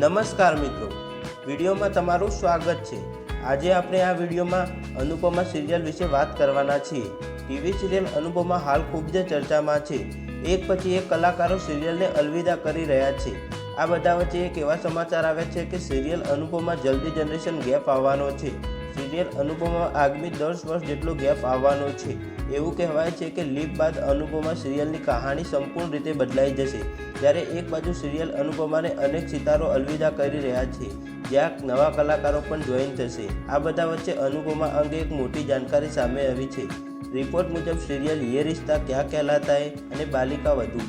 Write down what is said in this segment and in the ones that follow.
નમસ્કાર મિત્રો. વિડીયોમાં તમારું સ્વાગત છે. આજે આપણે આ વિડીયોમાં અનુપમા સિરિયલ વિશે વાત કરવાના છીએ. ટીવી સિરિયલ અનુપમા હાલ ખૂબ જ ચર્ચામાં છે. એક પછી એક કલાકારો સિરિયલને અલવિદા કરી રહ્યા છે. આ બધા વચ્ચે એક એવા સમાચાર આવ્યા છે કે સિરિયલ અનુપમા જલ્દી જનરેશન ગેપ આવવાનો છે. સિરિયલ અનુપમા આગામી દસ વર્ષ જેટલો ગેપ આવવાનો છે. એવું કહેવાય છે કે લીપ બાદ અનુપમા સિરિયલની કહાણી સંપૂર્ણ રીતે બદલાઈ જશે. જ્યારે એક બાજુ સિરિયલ અનુપમાને અનેક સિતારો અલવિદા કરી રહ્યા છે. જ્યાં નવા કલાકારો પણ જોઈન થશે. આ બધા વચ્ચે અનુપમા અંગે એક મોટી જાણકારી સામે આવી છે. રિપોર્ટ મુજબ સિરિયલ યે રિશ્તા ક્યાં કહેલાતા હે અને બાલિકા વધુ.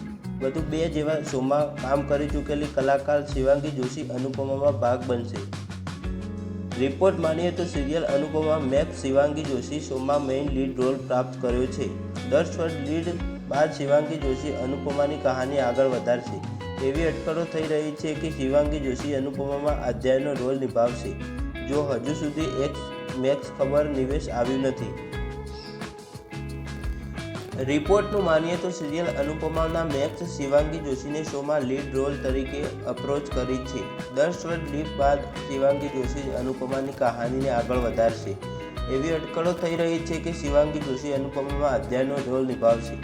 વધુ બે જેવા શોમાં કામ કરી ચૂકેલી કલાકાર શિવાંગી જોશી અનુપમામાં ભાગ બનશે. રિપોર્ટ માનીએ તો સિરિયલ અનુપમા મેપ શિવાંગી જોશી શોમાં મેઇન લીડ રોલ પ્રાપ્ત કર્યો છે. દસ વર્ષ લીડ બાદ શિવાંગી જોશી અનુપમાની કહાની આગળ વધારશે. એવી અટકળો થઈ રહી છે કે શિવાંગી જોશી અનુપમામાં અધ્યાયનો રોલ નિભાવશે. જો હજુ સુધી એક મેક્સ ખબર નિવેશ આવ્યું નથી. રિપોર્ટનું માનીએ તો સિરિયલ અનુપમાના મેક્સ શિવાંગી જોશીને શોમાં લીડ રોલ તરીકે અપ્રોચ કરી છે. દસ વર્ષ લીપ બાદ શિવાંગી જોશી અનુપમાની કહાનીને આગળ વધારશે. એવી અટકળો થઈ રહી છે કે શિવાંગી જોશી અનુપમામાં અધ્યાયનો રોલ નિભાવશે.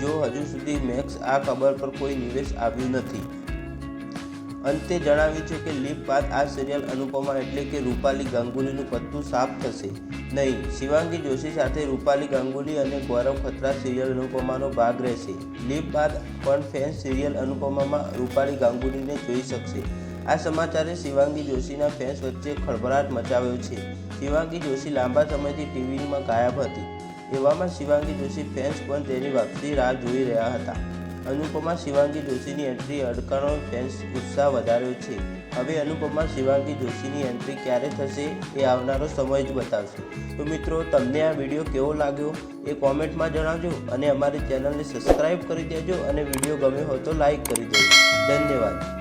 જો હજુ સુધી મેક્સ આ ખબર પર કોઈ નિવેશ આવ્યું નથી. અંતે જણાવ્યું છે કે લીપ બાદ આ સિરિયલ અનુપમા એટલે કે રૂપાલી ગાંગુલીનું પત્તું સાફ થશે. નહીં, શિવાંગી જોશી સાથે રૂપાલી ગાંગુલી અને ગૌરવ ખત્રા સિરિયલ અનુપમાનો ભાગ રહેશે. લીપ બાદ પણ ફેન્સ સિરિયલ અનુપમામાં રૂપાલી ગાંગુલીને જોઈ શકશે. આ સમાચારે શિવાંગી જોશીના ફેન્સ વચ્ચે ખળભળાટ મચાવ્યો છે. શિવાંગી જોશી લાંબા સમયથી ટીવીમાં ગાયબ હતી. એવામાં શિવાંગી જોશી ફેન્સ પણ તેની વાપસી રાહ જોઈ રહ્યા હતા. અનુપમા શિવાંગી જોશીની એન્ટ્રી અડકાણો ફેન્સ ઉત્સાહ વધાર્યો છે. હવે અનુપમા શિવાંગી જોશીની એન્ટ્રી ક્યારે થશે એ આવનારો સમય જ બતાવશે. તો મિત્રો, તમને આ વીડિયો કેવો લાગ્યો એ કોમેન્ટમાં જણાવજો અને અમારી ચેનલને સબસ્ક્રાઈબ કરી દેજો અને વીડિયો ગમ્યો હોય તો લાઈક કરી દેજો. ધન્યવાદ.